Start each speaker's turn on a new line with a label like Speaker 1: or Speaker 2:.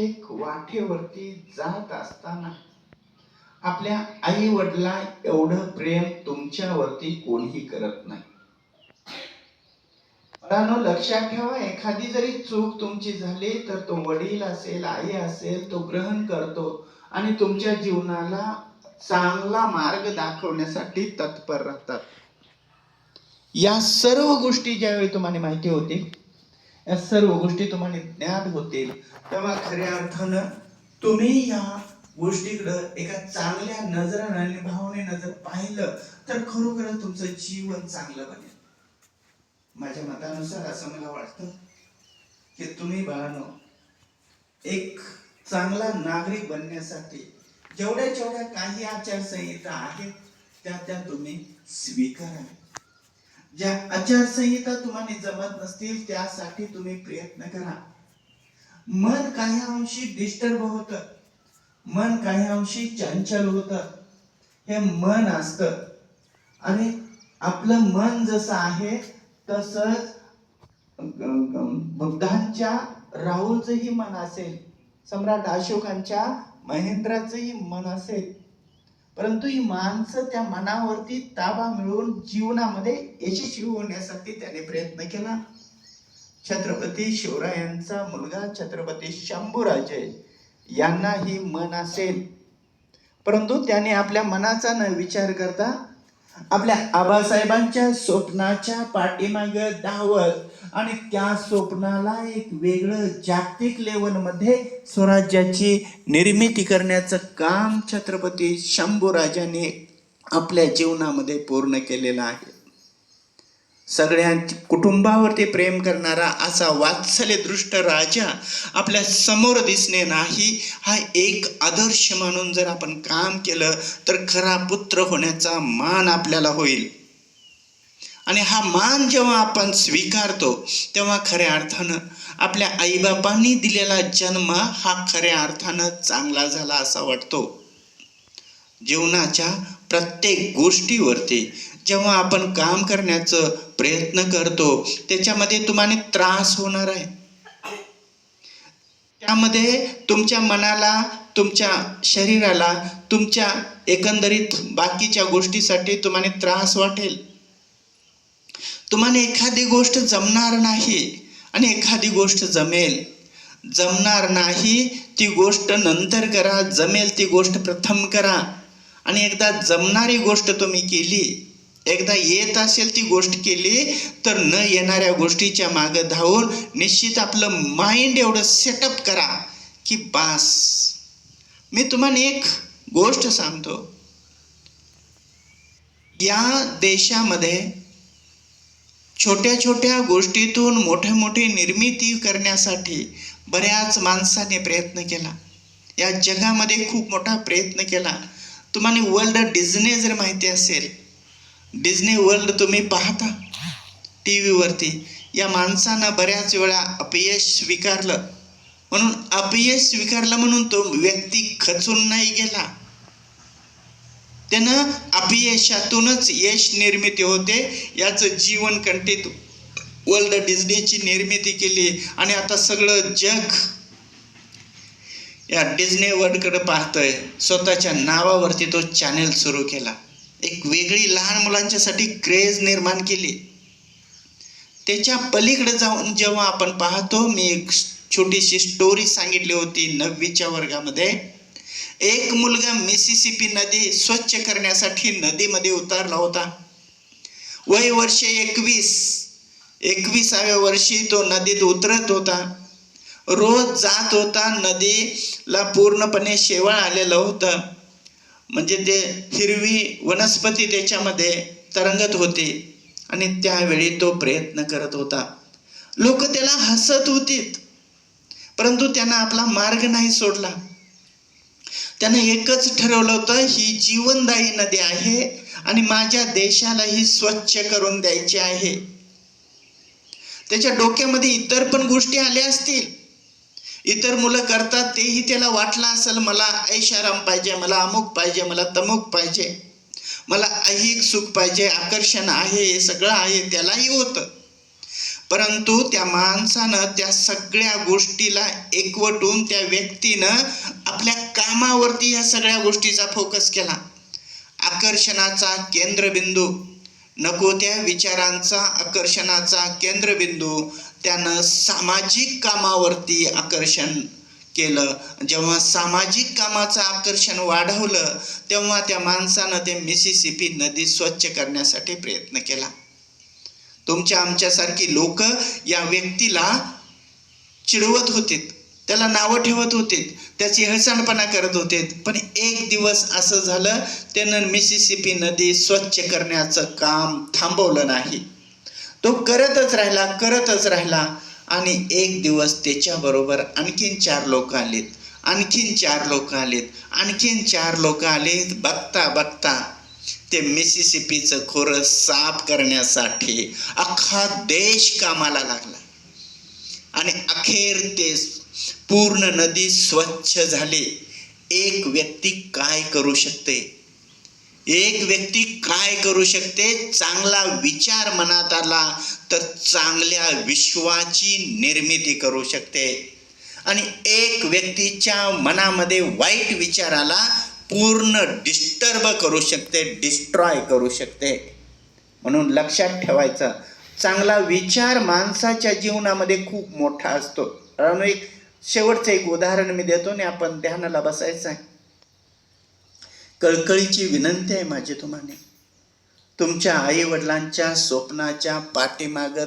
Speaker 1: प्रत्येक वाटेवरती जात असताना आपल्या आई वडिला एवढं प्रेम तुमच्यावरती कोणीही करत नाही. लक्षात ठेवा एखादी जरी चूक तुमची झाली तर तो वडील असेल आई असेल तो ग्रहण करतो आणि तुमच्या जीवनाला चांगला मार्ग दाखवण्यासाठी तत्पर राहतात. या सर्व गोष्टी ज्यावेळी तुम्हाला माहिती होती या सर्व गोष्टी तुम्हाला ज्ञात होतील. तेव्हा खऱ्या अर्थानं तुम्ही या गोष्टीकडं एका चांगल्या नजरानं आणि भावनेनं जर पाहिलं तर खरोखरच तुमचं जीवन चांगलं बनेल. माझ्या मतानुसार असं मला वाटतं की तुम्ही बाळानो एक चांगला नागरिक बनण्यासाठी जेवढ्या जेवढ्या काही आचारसंहिता आहेत त्या त्या तुम्ही स्वीकारा ज्या आचारसंहिता तुम्हाला जमत नसतील त्यासाठी तुम्ही प्रयत्न करा. मन काही अंशी डिस्टर्ब होत. मन काही अंशी चंचल होत. हे मन असत. आणि आपलं मन जसं आहे तसंच बुद्धांच्या राहुलचंही मन असेल. सम्राट अशोकांच्या महेंद्राचंही मन असेल. परंतु ही माणसं त्या मनावरती ताबा मिळवून जीवनामध्ये यशस्वी होण्यासाठी त्याने प्रयत्न केला. छत्रपती शिवरायांचा मुलगा छत्रपती शंभूराजे यांना ही मन असेल. परंतु त्याने आपल्या मनाचा न विचार करता आपल्या आबासाहेबांच्या स्वप्नाच्या पाठीमाग धावत आणि त्या स्वप्नाला एक वेगळं जागतिक लेवलमध्ये स्वराज्याची निर्मिती करण्याचं काम छत्रपती शंभूराजाने आपल्या जीवनामध्ये पूर्ण केलेलं आहे. सगळ्यांच्या कुटुंबावरती प्रेम करणारा असा वात्सल्य दृष्ट राजा आपल्यासमोर दिसणे नाही हा एक आदर्श म्हणून जर आपण काम केलं तर खरा पुत्र होण्याचा मान आपल्याला होईल. आणि हा मान जेव्हा आपण स्वीकारतो तेव्हा खऱ्या अर्थानं आपल्या आईबापांनी दिलेला जन्म हा खऱ्या अर्थानं चांगला झाला असा वाटतो. जीवनाच्या प्रत्येक गोष्टीवरती जेव्हा आपण काम करण्याचं प्रयत्न करतो त्याच्यामध्ये तुम्हाला त्रास होणार आहे. त्यामध्ये तुमच्या मनाला तुमच्या शरीराला तुमच्या एकंदरीत बाकीच्या गोष्टीसाठी तुम्हाला त्रास वाटेल. तुम्हाला एखादी गोष्ट जमणार नाही आणि एखादी गोष्ट जमेल. जमणार नाही ती गोष्ट नंतर करा जमेल ती गोष्ट प्रथम करा. आणि एकदा जमणारी गोष्ट तुम्ही केली एकदा येत असेल ती गोष्ट केली तर न येणाऱ्या गोष्टीच्या मागं धावून निश्चित आपलं माइंड एवढं सेटअप करा की बास. मी तुम्हाला एक गोष्ट सांगतो. या देशामध्ये छोट्या छोट्या गोष्टीतून मोठे मोठी निर्मिती करण्यासाठी बऱ्याच माणसाने प्रयत्न केला. या जगामध्ये खूप मोठा प्रयत्न केला. तुम्हाला वर्ल्ड डिझने जर माहिती असेल डिझनी वर्ल्ड तुम्ही पाहता. टी व्हीवरती या माणसानं बऱ्याच वेळा अपयश स्वीकारलं. म्हणून अपयश स्वीकारलं म्हणून तो व्यक्ती खचून नाही गेला. त्यानं अपयशातूनच यश निर्मिती होते याचं जीवन कंटित वर्ल्ड डिझनीची निर्मिती केली. आणि आता सगळं जग या डिझनी वर्ल्डकडे पाहतंय. स्वतःच्या नावावरती तो चॅनेल सुरू केला. एक वेगळी लहान मुलांच्यासाठी क्रेज निर्माण केली. त्याच्या पलीकडे जाऊन जेव्हा आपण पाहतो मी एक छोटीशी स्टोरी सांगितली होती नववीच्या वर्गामध्ये. एक मुलगा मिसिसिपी नदी स्वच्छ करण्यासाठी नदीमध्ये उतरला होता. वय वर्ष एकवीस एकविसाव्या वर्षी तो नदीत उतरत होता. रोज जात होता नदीला पूर्णपणे शेवाळ आलेलं होतं. म्हणजे ते हिरवी वनस्पती त्याच्यामध्ये तरंगत होती. आणि त्यावेळी तो प्रयत्न करत होता. लोक त्याला हसत होतीत. परंतु त्यानं आपला मार्ग नाही सोडला. त्यानं एकच ठरवलं होतं ही जीवनदायी नदी आहे आणि माझ्या देशाला ही स्वच्छ करून द्यायची आहे. त्याच्या डोक्यामध्ये इतर पण गोष्टी आल्या असतील. इतर मुलं करतात तेही त्याला वाटलं असेल मला ऐशाराम पाहिजे मला अमुक पाहिजे मला तमुक पाहिजे मला ऐहिक सुख पाहिजे आकर्षण आहे हे सगळं आहे त्यालाही होतं. परंतु त्या माणसानं त्या सगळ्या गोष्टीला एकवटून त्या व्यक्तीनं आपल्या कामावरती ह्या सगळ्या गोष्टीचा फोकस केला. आकर्षणाचा केंद्रबिंदू. नको त्या विचारांचा आकर्षणाचा केंद्रबिंदू. त्यानं सामाजिक कामावरती आकर्षण केलं. जेव्हा सामाजिक कामाचं आकर्षण वाढवलं तेव्हा त्या माणसानं ते मिसिसिपी नदी स्वच्छ करण्यासाठी प्रयत्न केला. तुमच्या आमच्यासारखी लोक या व्यक्तीला चिडवत होते त्याला नावं ठेवत होते त्याची हसणपणा करत होते पण एक दिवस असं झालं त्यानं मिसिसिपी नदी स्वच्छ करण्याचं काम थांबवलं नाही. तो करतच राहिला करतच राहिला. आणि एक दिवस त्याच्याबरोबर आणखीन चार लोक आलेत. आणखीन चार लोक आलेत. आणखीन चार लोक आलेत बघता बघता. ते मिसिसिपीचं खोरं साफ करण्यासाठी अख्खा देश कामाला लागला. आणि अखेर ते पूर्ण नदी स्वच्छ झाली. एक व्यक्ती काय करू शकते? एक व्यक्ती काय करू शकते? चांगला विचार मनात आला तर चांगल्या विश्वाची निर्मिती करू शकते. आणि एक व्यक्तीच्या मनामध्ये वाईट विचाराला पूर्ण डिस्टर्ब करू शकते डिस्ट्रॉय करू शकते. म्हणून लक्षात ठेवायचं चांगला विचार माणसाच्या जीवनामध्ये खूप मोठा असतो. कारण एक शेवटचं एक उदाहरण मी देतो आणि आपण ध्यानाला बसायचं आहे. कळकळीची विनंती आहे माझी तुम्हाला तुमच्या आई वडिलांच्या स्वप्नाच्या पाठीमागं